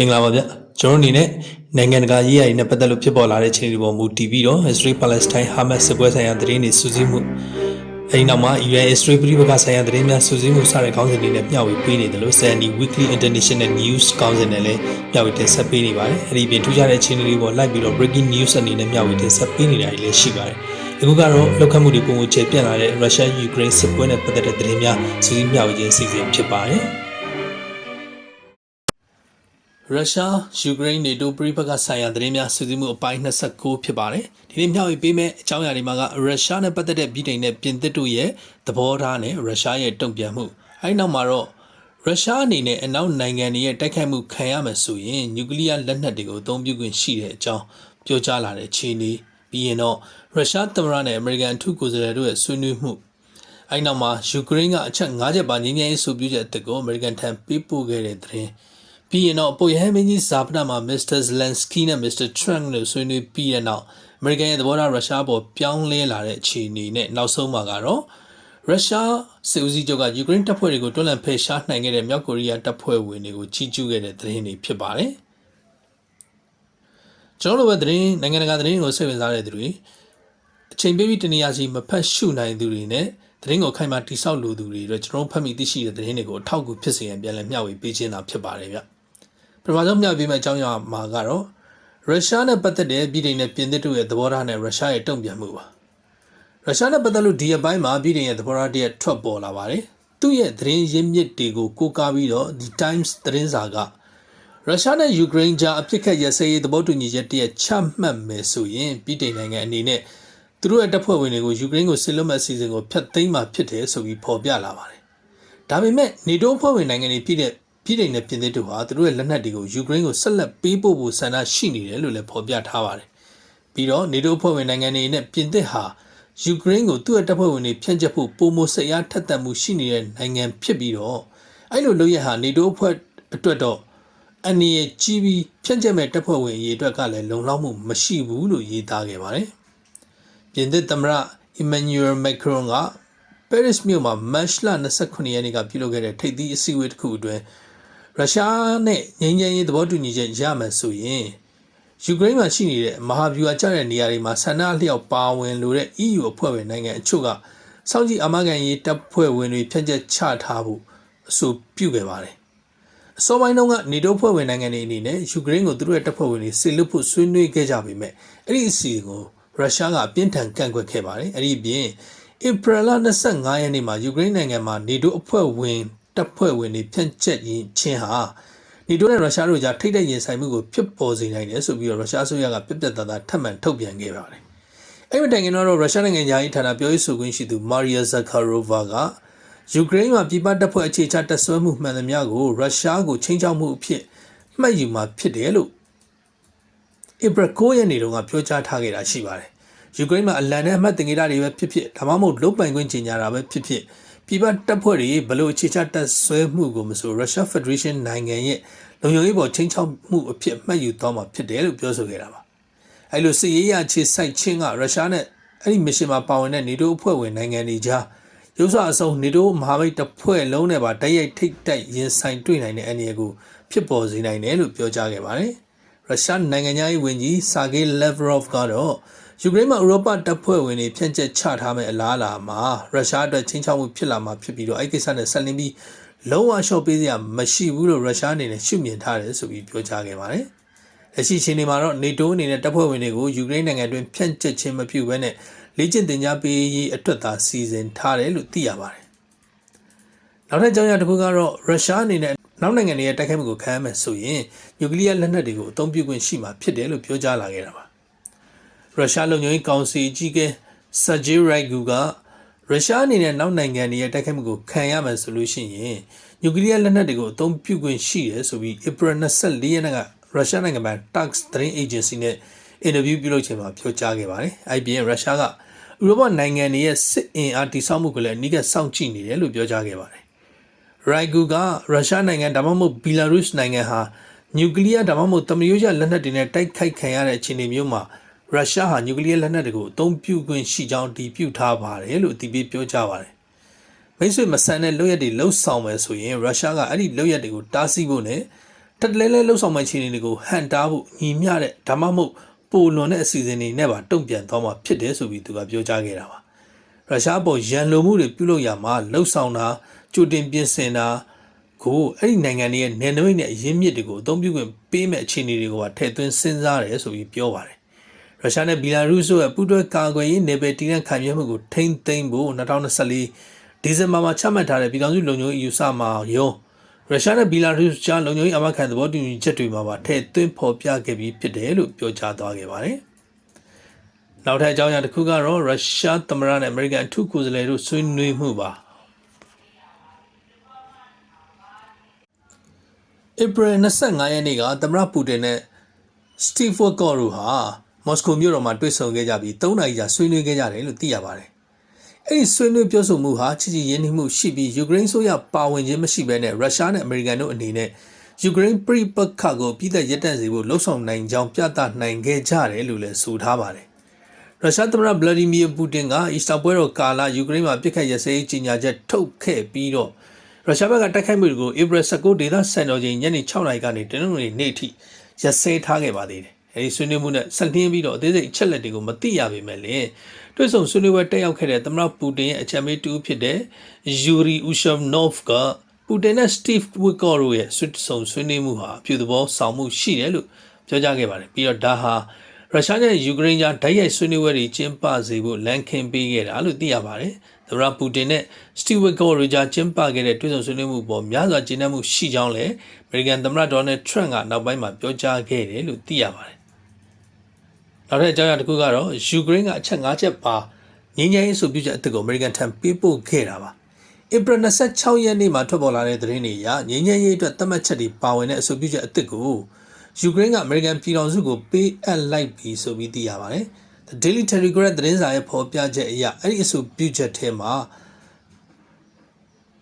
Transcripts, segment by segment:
မင်္ဂလာပါဗျကျွန်တော်အနေနဲ့နိုင်ငံတကာရေးရာတွေနဲ့ပတ်သက်လို့ဖြစ်ပေါ်လာတဲ့အခြေအနေတွေပေါ်မူတည်ပြီးတော့ Israel Palestine Hamas စစ်ပွဲဆိုင်ရာသတင်းတွေစူးစီးမှုအဲဒီနောက်မှာ Iran Israel ပြည်ပကဆိုင်ရာသတင်းများစူးစီးမှုစတဲ့ခေါင်းစဉ်တွေနဲ့မျှဝေပေးနေတယ်လို့ Sandy Weekly International News ခေါင်းစဉ်နဲ့လည်းမျှဝေတင်ဆက်ပေးနေပါတယ်အဲဒီအပြင်ထူးခြားတဲ့အခြေအနေတွေပေါ်လိုက်ပြီးတော့ breaking news အနေနဲ့မျှဝေတင်ဆက်ပေးနေတာတွေလည်းရှိပါတယ်အခုကတော့လောက်ခတ်မှုတွေပုံကိုခြေပြန့်လာတဲ့ Russia Ukraine စစ်ပွဲနဲ့ပတ်သက်တဲ့သတင်းများစူးစီးမျှဝေခြင်းအစီအစဉ်ဖြစ်ပါတယ် ရုရှားယူကရိန်းနေတိုပြည်ပကဆိုင်ရာသတင်းများစုစည်းမှုအပိုင်း29ဖြစ်ပါတယ်ဒီနေ့မျှဝေပေးမယ့်အကြောင်းအရာတွေမှာကရုရှားနဲ့ပတ်သက်တဲ့ဗြိတိန်နဲ့ပြင်သစ်တို့ရဲ့သဘောထားနဲ့ရုရှားရဲ့တုံ့ပြန်မှုအဲဒီနောက်မှာတော့ရုရှားအနေနဲ့အနောက်နိုင်ငံတွေရဲ့တိုက်ခိုက်မှုခံရမယ်ဆိုရင်နျူကလ িয়ার လက်နက်တွေကိုအသုံးပြုခွင့်ရှိတဲ့အကြောင်းပြောကြားလာတဲ့ခြေနေပြီးရင်တော့ရုရှားသမ္မတနဲ့အမေရိကန်အထူးကိုယ်စားလှယ်တို့ရဲ့ဆွေးနွေးမှုအဲဒီနောက်မှာယူကရိန်းကအချက်၅ချက်ပါငြင်းငြင်းရေးဆိုပြုချက်အသစ်ကိုအမေရိကန်ထံပေးပို့ခဲ့တဲ့သတင်း ပြီးရင်တော့ပိုရဟန်မင်းကြီးဇာပနာမှာမစ္စတာဇလန်စကီနဲ့မစ္စတာထရန့်တို့ဆွေးနွေးပြီးတဲ့နောက်အမေရိကန်ရဲ့သဘောထားရုရှားပေါ်ပြောင်းလဲလာတဲ့အခြေအနေနဲ့နောက်ဆုံးမှာကတော့ရုရှားစစ်ဦးစီးချုပ်ကယူကရိန်းတပ်ဖွဲ့တွေကိုတွန်းလှန်ဖယ်ရှားနိုင်ခဲ့တဲ့မြောက်ကိုရီးယားတပ်ဖွဲ့ဝင်တွေကိုချီးကျူးခဲ့တဲ့သတင်းတွေဖြစ်ပါတယ်ကျွန်တော်တို့ပဲသတင်းနိုင်ငံတကာသတင်းကိုစိတ်ဝင်စားတဲ့သူတွေအချိန်ပေးပြီးတနေရာစီမဖတ်ရှုနိုင်သူတွေနဲ့သတင်းကိုခိုင်မာတိဆောက်လိုသူတွေအတွက်ကျွန်တော်ဖတ်မိသိရှိတဲ့သတင်းတွေကိုအထောက်အကူဖြစ်စေရန်ပြန်လည်မျှဝေပေးခြင်းသာဖြစ်ပါတယ်ဗျ ပထမဆုံးမျှဝေပေးမယ့်အကြောင်းအရာမှာကတော့ရုရှားနဲ့ပတ်သက်တဲ့ပြည်ထိုင်နဲ့ပြင်သစ်တို့ရဲ့သဘောထားနဲ့ရုရှားရဲ့တုံ့ပြန်မှုပါရုရှားနဲ့ပတ်သက်လို့ဒီအပိုင်းမှာပြည်ထိုင်ရဲ့သဘောထားတည်းထွက်ပေါ်လာပါတယ်သူ့ရဲ့သတင်းရင်းမြစ်တွေကိုကိုးကားပြီးတော့ The Times သတင်းစာကရုရှားနဲ့ယူကရိန်းကြားအဖြစ်ခတ်ရစဲရေးသဘောတူညီချက်တည်းချမှတ်မယ်ဆိုရင်ပြည်ထိုင်နိုင်ငံအနေနဲ့သူတို့ရဲ့တပ်ဖွဲ့ဝင်တွေကိုယူကရိန်းကိုစစ်လွတ်မဲ့အစီအစဉ်ကိုဖျက်သိမ်းမှာဖြစ်တယ်ဆိုပြီးဖော်ပြလာပါတယ်ဒါပေမဲ့နေတိုးအဖွဲ့ဝင်နိုင်ငံတွေပြည်တဲ့ ပြည်ထိုင်နဲ့ပြင်သစ်တို့ဟာသူတို့ရဲ့လက်နက်တွေကိုယူကရိန်းကိုဆက်လက်ပေးပို့ဖို့ဆန္ဒရှိနေတယ်လို့လည်းဖော်ပြထားပါတယ်။ပြီးတော့နေတိုးအဖွဲ့ဝင်နိုင်ငံတွေနဲ့ပြင်သစ်ဟာယူကရိန်းကိုသူ့ရဲ့တပ်ဖွဲ့ဝင်တွေဖြန့်ကျက်ဖို့ပုံမစိတ်အားထက်သန်မှုရှိနေတဲ့နိုင်ငံဖြစ်ပြီးတော့အဲ့လိုလုပ်ရဟာနေတိုးအဖွဲ့အတွက်တော့အနေရကြီးပြီးဖြန့်ကျက်မဲ့တပ်ဖွဲ့ဝင်အရေးအတွက်ကလည်းလုံလောက်မှုမရှိဘူးလို့ရေးသားခဲ့ပါတယ်။ပြင်သစ်သမ္မတအီမန်နျူရယ်မက်ခရွန်ကပဲရစ်မြို့မှာမတ်လ29ရက်နေ့ကပြုလုပ်ခဲ့တဲ့ထိပ်သီးအစည်းအဝေးတစ်ခုအတွင်း ရုရှားနဲ့ငြိမ်းချမ်းရေးသဘောတူညီချက်ရမယ်ဆိုရင်ယူကရိန်းမှာရှိနေတဲ့မဟာဗျူဟာကျတဲ့နေရာတွေမှာဆန္ဒအလျောက်ပါဝင်လို့တဲ့ EU အဖွဲ့ဝင်နိုင်ငံအချို့ကစောင့်ကြည့်အာမခံရေးတပ်ဖွဲ့ဝင်တွေဖြန့်ကျက်ချထားဖို့အဆိုပြုခဲ့ပါတယ်။အစောပိုင်းတုန်းကနေတိုးဖွဲ့ဝင်နိုင်ငံတွေအနေနဲ့ယူကရိန်းကိုသူတို့ရဲ့တပ်ဖွဲ့ဝင်တွေစစ်လွတ်ဖို့ဆွေးနွေးခဲ့ကြပေမဲ့အဲ့ဒီအစီအကိုရုရှားကအပြင်းထန်ကန့်ကွက်ခဲ့ပါတယ်။အဲ့ဒီပြင်ဧပြီလ25ရက်နေ့မှာယူကရိန်းနိုင်ငံမှာနေတိုးအဖွဲ့ဝင် တပ်ဖွဲ့ဝင်တွေဖြန့်ကျက်ရင်ချင်းဟာနေတိုးနဲ့ရုရှားတို့ကြားထိတ်တဲ့ရင်ဆိုင်မှုကိုဖြစ်ပေါ်စေနိုင်တယ်ဆိုပြီးတော့ရုရှားဆိုရကပြက်ပြက်သားသားထပ်မံထုတ်ပြန်ခဲ့ပါတယ်။အဲ့ဒီတိုင်ကင်တော့ရုရှားနိုင်ငံသားရေးဌာနပြောရေးဆိုခွင့်ရှိသူမာရီယာဇကာရိုဗာကယူကရိန်းမှာပြည်ပတပ်ဖွဲ့အခြေချတပ်ဆွဲမှုမှန်သမျှကိုရုရှားကိုချိန်ချောက်မှုအဖြစ်မှတ်ယူမှာဖြစ်တယ်လို့ဧပြီ9ရက်နေ့တုန်းကပြောကြားထားခဲ့တာရှိပါတယ်။ယူကရိန်းမှာအလံနဲ့အမှတ်တင်ကြတာတွေပဲဖြစ်ဖြစ်ဒါမှမဟုတ်လုတ်ပိုင်ခွင့်ကြေညာတာပဲဖြစ်ဖြစ် ပြည်ပတပ်ဖွဲ့တွေဘလို့အခြေချတပ်ဆွဲမှုကိုမဆိုရုရှားဖက်ဒရေးရှင်းနိုင်ငံရဲ့လုံခြုံရေးပေါ်ချင်းချောက်မှုအဖြစ်မှတ်ယူသွားမှာဖြစ်တယ်လို့ပြောဆိုခဲ့တာပါ။အဲလိုစစ်ရေးရခြေစိုက်ခြင်းကရုရှားနဲ့အဲ့ဒီမစ်ရှင်မှာပါဝင်တဲ့နေတိုးအဖွဲ့ဝင်နိုင်ငံတွေကြားရုပ်စွာအစုံနေတိုးမဟာမိတ်တပ်ဖွဲ့လုံးနဲ့ပါတိုက်ရိုက်ထိတ်တိုက်ရင်ဆိုင်တွေ့နိုင်တဲ့အနေအကိုဖြစ်ပေါ်စေနိုင်တယ်လို့ပြောကြားခဲ့ပါတယ်။ရုရှားနိုင်ငံသားဝန်ကြီးဆာဂေးလက်ဗရော့ဗ်ကတော့ ယူကရိန်းမှာဥရောပတပ်ဖွဲ့ဝင်တွေဖြန့်ကျက်ချထားမဲ့အလားအလာမှာရုရှားအတွက်ချင်းချောက်မှုဖြစ်လာမှာဖြစ်ပြီးတော့အဲ့ကိစ္စနဲ့ဆက်လင်းပြီးလုံးဝရှော့ပေးစရာမရှိဘူးလို့ရုရှားအနေနဲ့ရှုမြင်ထားတယ်ဆိုပြီးပြောကြားခဲ့ပါတယ်။လက်ရှိချိန်ဒီမှာတော့နေတိုးအနေနဲ့တပ်ဖွဲ့ဝင်တွေကိုယူကရိန်းနိုင်ငံတွင်ဖြန့်ကျက်ခြင်းမပြုဘဲနဲ့လေ့ကျင့်သင်ကြားပေးရေးအတွက်သာစီစဉ်ထားတယ်လို့သိရပါတယ်။နောက်ထပ်ကြောင်းရတစ်ခုကတော့ရုရှားအနေနဲ့နောက်နိုင်ငံတွေရဲ့တိုက်ခိုက်မှုကိုခံရမယ်ဆိုရင်နျူကလ িয়ার လက်နက်တွေကိုအသုံးပြုခွင့်ရှိမှာဖြစ်တယ်လို့ပြောကြားလာခဲ့တာပါ ရုရှားလုံခြုံရေးကောင်စီအကြီးအကဲဆာဂျီရိုက်ဂူကရုရှားအနေနဲ့နောက်နိုင်ငံတွေရဲ့တိုက်ခိုက်မှုကိုခံရမယ်ဆိုလို့ရှိရင်နျူကလ িয়ার လက်နက်တွေကိုအသုံးပြုခွင့်ရှိတယ်ဆိုပြီးဧပြီ24ရက်နေ့ကရုရှားနိုင်ငံပိုင် Tax သတင်း agency နဲ့အင်တာဗျူးပြုလုပ်ချိန်မှာပြောကြားခဲ့ပါတယ်။အဲ့ဒီရုရှားကဥရောပနိုင်ငံတွေရဲ့စစ်အင်အားတိစောက်မှုကိုလည်းအနိကစောင့်ကြည့်နေတယ်လို့ပြောကြားခဲ့ပါတယ်။ရိုက်ဂူကရုရှားနိုင်ငံဒါမှမဟုတ်ဘီလာရုစ်နိုင်ငံဟာနျူကလ িয়ার ဒါမှမဟုတ်တမယိုးရလက်နက်တွေနဲ့တိုက်ခိုက်ခံရတဲ့အခြေအနေမျိုးမှာ ရုရှားဟာနျူကလ িয়ার လက်နက်တွေကိုအသုံးပြုခွင့်ရှိကြောင်းတည်ပြုထားပါတယ်လို့အတည်ပြုပြောကြားပါတယ်။မိတ်ဆွေမဆန်တဲ့လုပ်ရက်တွေလှုပ်ဆောင်မယ်ဆိုရင်ရုရှားကအဲ့ဒီလုပ်ရက်တွေကိုတားဆီးဖို့နဲ့ထပ်တလဲလဲလှုပ်ဆောင်မဲ့ခြေအနေတွေကိုဟန်တားဖို့ညီမျှတဲ့ဒါမှမဟုတ်ပိုလွန်တဲ့အစီအစဉ်တွေနဲ့ပါတုံ့ပြန်သွားမှာဖြစ်တယ်ဆိုပြီးသူကပြောကြားခဲ့တာပါရုရှားပေါ်ရန်လိုမှုတွေပြုလုပ်ရမှာလှုပ်ဆောင်တာကြိုတင်ပြင်ဆင်တာကိုအဲ့ဒီနိုင်ငံတွေရဲ့နယ်နိမိတ်နဲ့အရင်းမြစ်တွေကိုအသုံးပြုခွင့်ပေးမဲ့အခြေအနေတွေကိုပါထည့်သွင်းစဉ်းစားတယ်ဆိုပြီးပြောပါတယ် ရုရှားနဲ့ဘီလာရုစ်တို့ရဲ့ပူးတွဲကာကွယ်ရေးနယ်ပယ်တည်တဲ့ခံရမှုကိုထိမ့်သိမ်းဖို့2024ဒီဇင်ဘာမှာချမှတ်ထားတဲ့ပြည်ထောင်စုလုံခြုံရေးယူဆမှာရောရုရှားနဲ့ဘီလာရုစ်ကြားလုံခြုံရေးအမခံသဘောတူညီချက်တွေမှာပါထည့်သွင်းဖော်ပြခဲ့ပြီးဖြစ်တယ်လို့ပြောကြားသွားခဲ့ပါတယ်။နောက်ထပ်အကြောင်းအရာတစ်ခုကတော့ရုရှားသမ္မတနဲ့အမေရိကန်အထူးကိုယ်စားလှယ်တို့ဆွေးနွေးမှုပါ။ဧပြီ25ရက်နေ့ကသမ္မတပူတင်နဲ့စတီဗ်ဝတ်ကော့တို့ဟာ မော်စကိုမြို့တော်မှာတွေ့ဆုံခဲ့ကြပြီး3နာရီကြာဆွေးနွေးခဲ့ကြတယ်လို့သိရပါတယ်။အဲ့ဒီဆွေးနွေးပြောဆိုမှုဟာချစ်ချစ်ရင်းနှီးမှုရှိပြီးယူကရိန်းဆိုရပါဝင်ခြင်းမရှိဘဲနဲ့ရုရှားနဲ့အမေရိကန်တို့အနေနဲ့ယူကရိန်းပြည်ပခါကိုပြည်သက်ရပ်တန့်စေဖို့လှုံ့ဆော်နိုင်ကြောင်းပြသနိုင်ခဲ့ကြတယ်လို့လည်းဆိုထားပါတယ်။ရုရှားသမ္မတဗလာဒီမီယာပူတင်ကအီစတာပွဲတော်ကာလယူကရိန်းမှာပြစ်ခတ်ရစဲရေးကြီးညာချက်ထုတ်ခဲ့ပြီးတော့ရုရှားဘက်ကတိုက်ခိုက်မှုတွေကိုဧပြီ19ဒေသစံတော်ချိန်ညနေ6နာရီကနေတနင်္ဂနွေနေ့ထိရစဲထားခဲ့ပါသေးတယ်။ အဲဒီဆွေးနွေးမှုနဲ့ဆက်လင်းပြီးတော့အသေးစိတ်အချက်လက်တွေကိုမသိရပေမဲ့လည်းတွေ့ဆုံဆွေးနွေးပွဲတက်ရောက်ခဲ့တဲ့သမ္မတပူတင်ရဲ့အကြံပေးတူဖြစ်တဲ့ယူရီဥရှဗ်နော့ဗ်ကပူတင်နဲ့စတီဗ်ဝစ်ကော့တို့ရဲ့ဆွေးဆုံဆွေးနွေးမှုဟာအပြုသဘောဆောင်မှုရှိတယ်လို့ပြောကြားခဲ့ပါတယ်။ပြီးတော့ဒါဟာရုရှားနဲ့ယူကရိန်းကြားဓာတ်ရိုက်ဆွေးနွေးပွဲတွေကျင်းပစေဖို့လမ်းခင်းပေးခဲ့တာလို့သိရပါတယ်။သမ္မတပူတင်နဲ့စတီဗ်ကော့ရိုဂျာကျင်းပခဲ့တဲ့တွေ့ဆုံဆွေးနွေးမှုပေါ်များစွာကျေနပ်မှုရှိကြောင်းလည်းအမေရိကန်သမ္မတဒေါ်နယ်ထရန့်ကနောက်ပိုင်းမှာပြောကြားခဲ့တယ်လို့သိရပါတယ်။ နောက်ထပ်အကြောင်းအရာတစ်ခုကတော့ယူကရိန်းကအချက်၅ချက်ပါငင်းငယ်ရေးဆိုပြုချက်အသစ်ကိုအမေရိကန်ထံပေးပို့ခဲ့တာပါ။ဧပြီ26ရက်နေ့မှာထွက်ပေါ်လာတဲ့သတင်းတွေအရငင်းငယ်ရေးအတွက်သတ်မှတ်ချက်တွေပါဝင်တဲ့အဆိုပြုချက်အသစ်ကိုယူကရိန်းကအမေရိကန်ပြည်ထောင်စုကိုပေးအပ်လိုက်ပြီဆိုပြီးသိရပါတယ်။ The Daily Telegraph သတင်းစာရဲ့ဖော်ပြချက်အရအဲ့ဒီအဆိုပြုချက်ထဲမှာ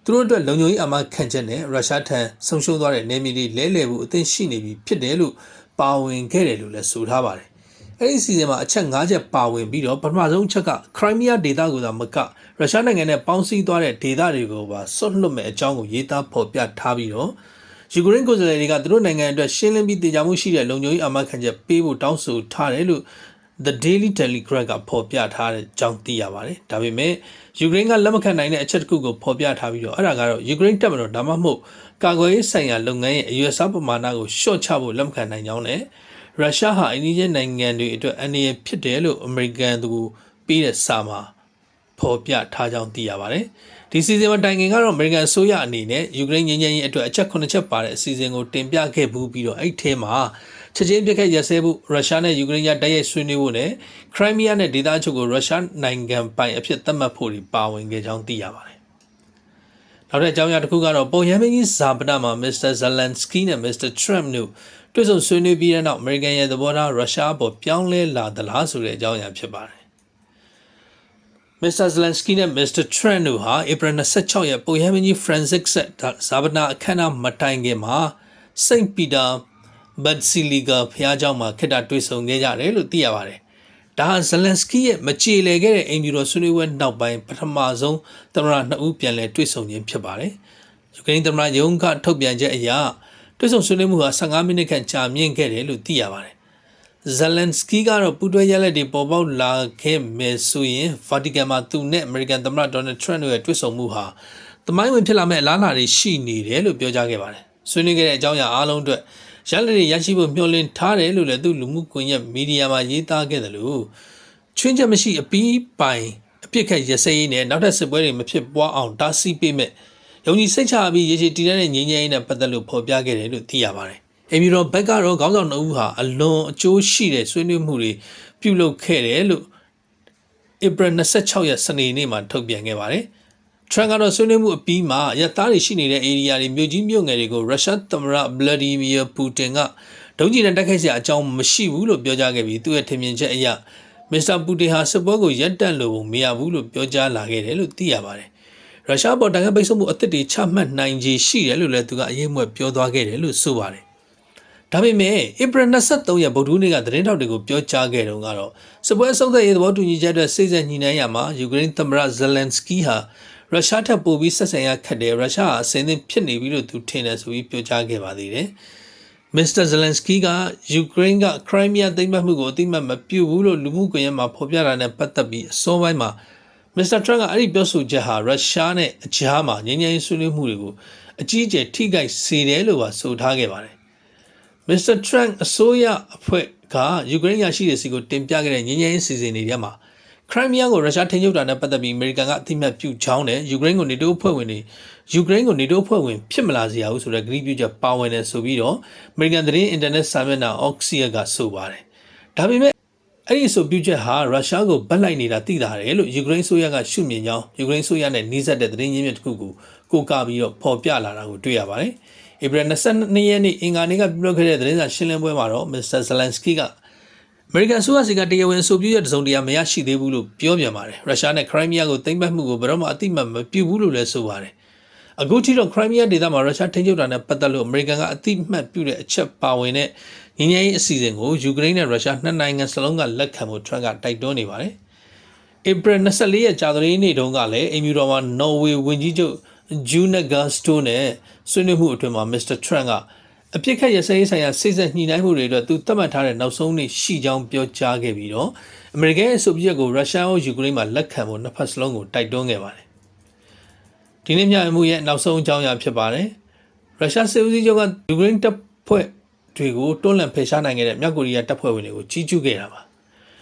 သူတို့အတွက်လုံခြုံရေးအမှခံချက်နဲ့ရုရှားထံဆုံးရှုံးသွားတဲ့နေမီတွေလဲလှယ်ဖို့အသင့်ရှိနေပြီဖြစ်တယ်လို့ပါဝင်ခဲ့တယ်လို့လည်းဆိုထားပါတယ်။ အဲ့ဒီစီစဉ်မှာအချက်၅ချက်ပါဝင်ပြီးတော့ပထမဆုံးအချက်ကခရိုင်းမီးယားဒေသကိုသာမကရုရှားနိုင်ငံနဲ့ပေါင်းစည်းသွားတဲ့ဒေသတွေကိုပါဆွတ်လွတ်မဲ့အကြောင်းကိုရေးသားဖော်ပြထားပြီးတော့ယူကရိန်းကိုယ်စားလှယ်တွေကသူတို့နိုင်ငံအတွက်ရှင်းလင်းပြီးတည်ကြမှုရှိတဲ့လုံခြုံရေးအမှတ်ခံချက်ပေးဖို့တောင်းဆိုထားတယ်လို့ The Daily Telegraph ကဖော်ပြထားတဲ့အကြောင်းသိရပါတယ်။ဒါပေမဲ့ယူကရိန်းကလက်မခံနိုင်တဲ့အချက်တစ်ခုကိုဖော်ပြထားပြီးတော့အဲ့ဒါကတော့ယူကရိန်းတပ်မတော်ဒါမှမဟုတ်ကာကွယ်ရေးဆိုင်ရာလုပ်ငန်းရဲ့အရွယ်စားပမာဏကိုရှော့ချဖို့လက်မခံနိုင်ကြောင်းနဲ့ ရုရှားဟာအင်းကြီးနိုင်ငံတွေအတွက်အန္တရာယ်ဖြစ်တယ်လို့အမေရိကန်သူပေးတဲ့စာမှာဖော်ပြထားကြောင်းသိရပါတယ်။ဒီစီဇန်မှာတိုင်ငင်ကတော့အမေရိကန်အစိုးရအနေနဲ့ယူကရိန်းငြိမ်းချမ်းရေးအတွက်အချက်9ချက်ပါတဲ့အစီအစဉ်ကိုတင်ပြခဲ့ဘူးပြီးတော့အဲ့ထဲမှာချက်ချင်းပြစ်ခတ်ရစဲဖို့ရုရှားနဲ့ယူကရိန်းကြားတိုက်ရိုက်ဆွေးနွေးဖို့နဲ့ခရိုင်းမီးယားနဲ့ဒေသချုပ်ကိုရုရှားနိုင်ငံပိုင်အဖြစ်သတ်မှတ်ဖို့ပါဝင်ခဲ့ကြောင်းသိရပါတယ်။ နောက်ထပ်အကြောင်းအရာတစ်ခုကတော့ပုံရမ်းမင်းကြီးဇာပနမှာ Mr. Zelensky နဲ့ Mr. Trump တို့တွေ့ဆုံဆွေးနွေးပြီးတဲ့နောက် American ရဲ့သဘောထားရုရှားပေါ်ပြောင်းလဲလာသလားဆိုတဲ့အကြောင်းအရာဖြစ်ပါတယ်။ Mr. Zelensky နဲ့ Mr. Trump တို့ဟာ April 26ရက်ပုံရမ်းမင်းကြီး Forensic ဆက်ဇာပနအခမ်းအနားမတိုင်ခင်မှာ St. Peter Basilica ဘုရားကျောင်းမှာခေတ္တတွေ့ဆုံခဲ့ကြတယ်လို့သိရပါတယ် ဒါဟာဇလန်စကီရဲ့မကြေလည်ခဲ့တဲ့အိမ်ဖြူတော်ဆွေးနွေးပွဲနောက်ပိုင်းပထမဆုံးသမ္မတနှစ်ဦးပြန်လည်တွေ့ဆုံခြင်းဖြစ်ပါတယ်။ယူကရိန်းသမ္မတယုံကထုတ်ပြန်ချက်အရတွေ့ဆုံဆွေးနွေးမှုဟာ15မိနစ်ခန့်ကြာမြင့်ခဲ့တယ်လို့သိရပါတယ်။ဇလန်စကီကတော့ပူတွဲရလက်တွေပေါ်ပေါက်လာခဲ့မယ်ဆိုရင်ဗာတီကန်မှာသူနဲ့အမေရိကန်သမ္မတဒေါ်နယ်ထရန့်တို့ရဲ့တွေ့ဆုံမှုဟာသမိုင်းဝင်ဖြစ်လာမဲ့အလားအလာတွေရှိနေတယ်လို့ပြောကြားခဲ့ပါတယ်။ဆွေးနွေးခဲ့တဲ့အကြောင်းအရာအားလုံးအတွက် ရလဒ်တွေရရှိဖို့မျှော်လင့်ထားတယ်လို့လည်းသူလူမှုကွန်ရက်မီဒီယာမှာရေးသားခဲ့တယ်လို့ချွင်းချက်မရှိအပီးပိုင်အပြစ်ခတ်ရစဲရေးနဲ့နောက်ထပ်စစ်ပွဲတွေမဖြစ်ပွားအောင်တားဆီးပေးမဲ့ယုံကြည်စိတ်ချပြီးရေရှည်တည်တဲ့ငြိမ်းချမ်းရေးနဲ့ပတ်သက်လို့ဖော်ပြခဲ့တယ်လို့သိရပါတယ်။အမီရောဘက်ကတော့ခေါင်းဆောင်နှုတ်ဟာအလွန်အကျိုးရှိတဲ့ဆွေးနွေးမှုတွေပြုလုပ်ခဲ့တယ်လို့ဧပြီ26ရက်စနေနေ့မှာထုတ်ပြန်ခဲ့ပါတယ်။ ထရန်ကတော့ဆွေးနွေးမှုအပြီးမှာရသားတွေရှိနေတဲ့ area တွေမြို့ကြီးမြို့ငယ်တွေကိုရုရှားသမ္မတဗလာဒီမီယာပူတင်ကဒုံးကျည်နဲ့တိုက်ခိုက်စရာအကြောင်းမရှိဘူးလို့ပြောကြားခဲ့ပြီးသူ့ရဲ့ထင်မြင်ချက်အရမစ္စတာပူတင်ဟာစစ်ပွဲကိုရပ်တန့်လို့မရဘူးလို့ပြောကြားလာခဲ့တယ်လို့သိရပါတယ်။ရုရှားပေါ်တန်ခါပိတ်ဆို့မှုအသစ်တွေချမှတ်နိုင်ခြေရှိတယ်လို့လည်းသူကအရေးမွက်ပြောသွားခဲ့တယ်လို့ဆိုပါတယ်။ဒါပေမဲ့ဧပြီ23ရက်ဗုဒ္ဓဟူးနေ့ကသတင်းထောက်တွေကိုပြောကြားခဲ့တုန်းကတော့စစ်ပွဲဆုံးသက်ရေးသဘောတူညီချက်အတွက်စိတ်ဆက်ညှိနှိုင်းရမှာယူကရိန်းသမ္မတဇလန်စကီဟာ ရုရှားထပ်ပိုပြီးဆက်ဆံရခက်တယ်ရုရှားဟာအစင်းသင်းဖြစ်နေပြီလို့သူထင်တယ်ဆိုပြီးပြောကြားခဲ့ပါသေးတယ်မစ္စတာဇလန်စကီကယူကရိန်းကခရိုင်းမီးယားသိမ်းပိုက်မှုကိုအတိမတ်မပြုတ်ဘူးလို့လူမှုကွန်ရက်မှာဖော်ပြတာနဲ့ပတ်သက်ပြီးအစောပိုင်းမှာမစ္စတာထရန့်ကအဲ့ဒီပြောဆိုချက်ဟာရုရှားနဲ့အကြားမှာငြိမ်းချမ်းရေးဆွေးနွေးမှုတွေကိုအကြီးအကျယ်ထိခိုက်စေတယ်လို့ပါဆိုထားခဲ့ပါတယ်မစ္စတာထရန့်အစိုးရအဖွဲ့ကယူကရိန်းရရှိတဲ့စီကိုတင်ပြခဲ့တဲ့ငြိမ်းချမ်းရေးစီစဉ်တွေထဲမှာ ခရိုင်းမီးယားကိုရုရှားထိန်းချုပ်တာနဲ့ပတ်သက်ပြီးအမေရိကန်ကအသိမှတ်ပြုချောင်းနဲ့ယူကရိန်းကိုနေတိုးအဖွဲ့ဝင်တွေယူကရိန်းကိုနေတိုးအဖွဲ့ဝင်ဖြစ်မလာစေရဘူးဆိုတဲ့ဂရုပြုချက်ပါဝင်တယ်ဆိုပြီးတော့အမေရိကန်သတင်းအင်တာနက်စာမျက်နှာ Oxia ကဆိုပါတယ်။ဒါပေမဲ့အဲ့ဒီဆိုပြုချက်ဟာရုရှားကိုဗတ်လိုက်နေတာသိတာတယ်လို့ယူကရိန်းဆိုရကရှုမြင်ကြောင်းယူကရိန်းဆိုရနဲ့နှီးစပ်တဲ့သတင်းရင်းမြစ်တစ်ခုကိုကိုးကားပြီးတော့ဖော်ပြလာတာကိုတွေ့ရပါတယ်။ဧပြီ22ရက်နေ့အင်္ဂါနေ့ကပြုလုပ်ခဲ့တဲ့သတင်းစာရှင်းလင်းပွဲမှာတော့မစ္စတာဇလန်စကီကအ မေရိကန်ဆိုရစီကတရားဝင်ဆိုပြရတဲ့စုံတရားမရရှိသေးဘူးလို့ပြောပြန်ပါတယ်ရုရှားနဲ့ခရိုင်းမီးယားကိုသိမ်းပိုက်မှုကိုဘယ်တော့မှအတိမတ်မပြုဘူးလို့လည်းဆိုပါတယ်အခုထိတော့ခရိုင်းမီးယားဒေသမှာရုရှားထိန်းချုပ်တာနဲ့ပတ်သက်လို့အမေရိကန်ကအတိမတ်ပြုတဲ့အချက်ပါဝင်တဲ့ငင်းငယ်ရေးအစီအစဉ်ကိုယူကရိန်းနဲ့ရုရှားနှစ်နိုင်ငံစလုံးကလက်ခံဖို့ထရန့်ကတိုက်တွန်းနေပါတယ်ဧပြီ24ရက်ကြာသပတေးနေ့တုန်းကလည်းအင်မြူတော်မှာနော်ဝေဝန်ကြီးချုပ်ဂျူနဂတ်စတိုနဲ့ဆွေးနွေးမှုအတွင်းမှာမစ္စတာထရန့်က အပြစ်ခတ်ရစရေးဆိုင်ရာစိတ်ဆက်ညှိနှိုင်းမှုတွေအတွက်သူသတ်မှတ်ထားတဲ့နောက်ဆုံးနေ့ရှိကြောင်းပြောကြားခဲ့ပြီးတော့အမေရိကန်ရဲ့ဆိုဗီယက်ကိုရုရှားနဲ့ယူကရိန်းမှာလက်ခံဖို့နှစ်ဖက်စလုံးကိုတိုက်တွန်းခဲ့ပါတယ်။ဒီနေ့မြမှုရဲ့နောက်ဆုံးအကြောင်းအရာဖြစ်ပါတယ်။ရုရှားစစ်ဦးစီးချုပ်ကယူကရိန်းတပ်ဖွဲ့တွေကိုတွန်းလှန်ဖယ်ရှားနိုင်ခဲ့တဲ့မြောက်ကိုရီးယားတပ်ဖွဲ့ဝင်တွေကိုကြီးကျူးခဲ့တာပါ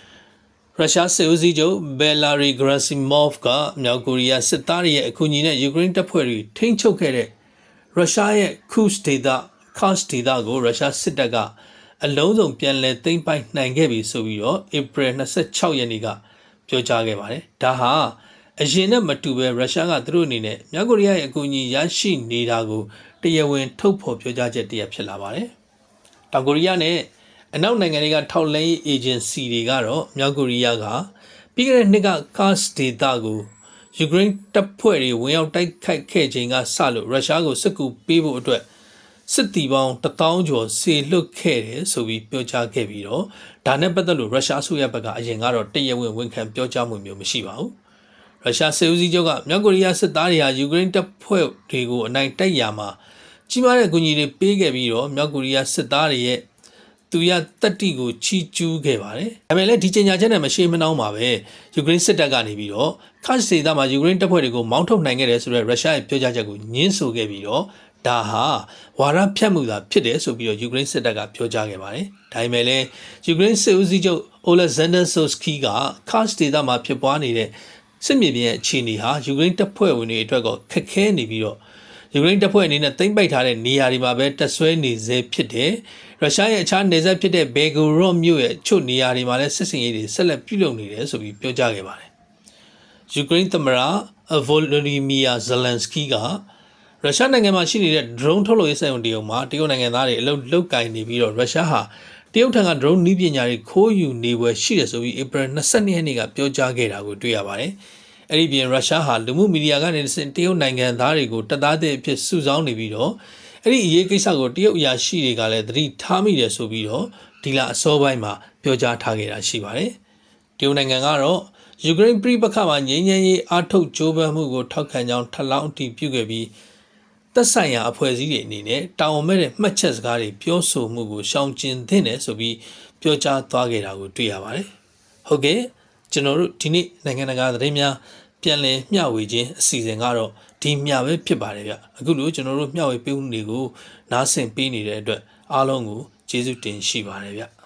။ရုရှားစစ်ဦးစီးချုပ်ဘယ်လာရီဂရစီမော့ဖ်ကမြောက်ကိုရီးယားစစ်သားတွေရဲ့အကူအညီနဲ့ယူကရိန်းတပ်ဖွဲ့တွေထိန်းချုပ်ခဲ့တဲ့ရုရှားရဲ့ခုစ်ဒေသ ကာ့စ်ဒေသကိုရုရှားစစ်တပ်ကအလုံးစုံပြန်လည်သိမ်းပိုက်နိုင်ခဲ့ပြီဆိုပြီးတော့ဧပြီ26ရက်နေ့ကပြောကြားခဲ့ပါတယ်။ဒါဟာအရင်နဲ့မတူပဲရုရှားကသူတို့အနေနဲ့မြောက်ကိုရီးယားရဲ့အကူအညီရရှိနေတာကိုတရားဝင်ထုတ်ဖော်ပြောကြားချက်တည်းဖြစ်လာပါတယ်။တောင်ကိုရီးယားနဲ့အနောက်နိုင်ငံတွေကထောက်လှမ်းရေးအေဂျင်စီတွေကတော့မြောက်ကိုရီးယားကပြီးခဲ့တဲ့နှစ်ကကာ့စ်ဒေသကိုယူကရိန်းတပ်ဖွဲ့တွေဝင်ရောက်တိုက်ခိုက်ခဲ့ချိန်ကစလို့ရုရှားကိုစစ်ကူပေးဖို့အတွက် စစ်တီပေါင်း1000ကျော်ဆေလွတ်ခဲ့တယ်ဆိုပြီးပြောကြားခဲ့ပြီးတော့ဒါနဲ့ပတ်သက်လို့ရုရှားဆိုရဘက်ကအရင်ကတော့တရဝင်ဝန်ခံပြောကြားမှုမျိုးမရှိပါဘူးရုရှားစစ်ဦးစီးချုပ်ကမြောက်ကိုရီးယားစစ်သားတွေဟာယူကရိန်းတပ်ဖွဲ့တွေကိုအနိုင်တိုက်ရာမှာကြီးမားတဲ့အကူအညီတွေပေးခဲ့ပြီးတော့မြောက်ကိုရီးယားစစ်သားတွေရဲ့သူရတက်တီကိုချီကျူးခဲ့ပါတယ်။ဒါပေမဲ့လည်းဒီကြေညာချက်နဲ့မရှိမနှောင်းပါပဲယူကရိန်းစစ်တပ်ကနေပြီးတော့ခတ်စေသားမှာယူကရိန်းတပ်ဖွဲ့တွေကိုမောင်းထုတ်နိုင်ခဲ့တယ်ဆိုတဲ့ရုရှားရဲ့ပြောကြားချက်ကိုညှင်းဆိုခဲ့ပြီးတော့ ဒါဟာဝါရဖြတ်မှုသာဖြစ်တယ်ဆိုပြီးတော့ယူကရိန်းစစ်တပ်ကပြောကြားခဲ့ပါတယ်။ဒါပေမဲ့လည်းယူကရိန်းစစ်ဦးစီးချုပ်အိုလက်ဇန်ဒါဆိုစကီကခတ်ဒေသမှာဖြစ်ပွားနေတဲ့စစ်မြေပြင်အခြေအနေဟာယူကရိန်းတပ်ဖွဲ့ဝင်တွေအတွက်ကခက်ခဲနေပြီးတော့ယူကရိန်းတပ်ဖွဲ့အနေနဲ့သိမ်းပိုက်ထားတဲ့နေရာတွေမှာပဲတက်ဆွဲနေစေဖြစ်တယ်။ရုရှားရဲ့အခြားနေဆက်ဖြစ်တဲ့ဘေဂိုရော့မြို့ရဲ့ချို့နေရာတွေမှာလည်းစစ်စင်ရေးတွေဆက်လက်ပြုလုပ်နေတယ်ဆိုပြီးပြောကြားခဲ့ပါတယ်။ယူကရိန်းသမ္မတဗိုလိုဒီမီယာဇလန်စကီက ရုရှားနိုင်ငံမှာရှိနေတဲ့ drone ထုတ်လုပ်ရေးစက်ရုံတရုံမှာတရုတ်နိုင်ငံသားတွေအလုပ်လုပ်ကင်နေပြီးတော့ရုရှားဟာတရုတ်ထံက drone နည်းပညာတွေခိုးယူနေပွဲရှိတယ်ဆိုပြီး April 22ရက်နေ့ကပြောကြားခဲ့တာကိုတွေ့ရပါတယ်။အဲ့ဒီပြင်ရုရှားဟာလူမှုမီဒီယာကနေတရုတ်နိုင်ငံသားတွေကိုတပ်သားတဲ့အဖြစ်စုဆောင်းနေပြီးတော့အဲ့ဒီအရေးကိစ္စကိုတရုတ်အရာရှိတွေကလည်းသတိထားမိတယ်ဆိုပြီးတော့ဒီလအစောပိုင်းမှာပြောကြားထားခဲ့တာရှိပါတယ်။တရုတ်နိုင်ငံကတော့ယူကရိန်းပြည်ပခါမှာငြိမ်းချမ်းရေးအားထုတ်ကြိုးပမ်းမှုကိုထောက်ခံကြောင်းထပ်လောင်းအတည်ပြုခဲ့ပြီး သက်ဆိုင်ရာအဖွဲ့အစည်းတွေအနေနဲ့တာဝန်မဲ့တဲ့မှတ်ချက်စကားတွေပြောဆိုမှုကိုရှောင်ကျဉ်သင့်တယ်ဆိုပြီးပြောကြားသွားခဲ့တာကိုတွေ့ရပါတယ်။ဟုတ်ကဲ့ကျွန်တော်တို့ဒီနေ့နိုင်ငံတကာသတင်းများပြန်လည်မျှဝေခြင်းအစီအစဉ်ကတော့ဒီမျှပဲဖြစ်ပါတယ်ဗျ။အခုလိုကျွန်တော်တို့မျှဝေပေးမှုတွေကိုနားဆင်ပေးနေတဲ့အတွက်အားလုံးကိုကျေးဇူးတင်ရှိပါတယ်ဗျ။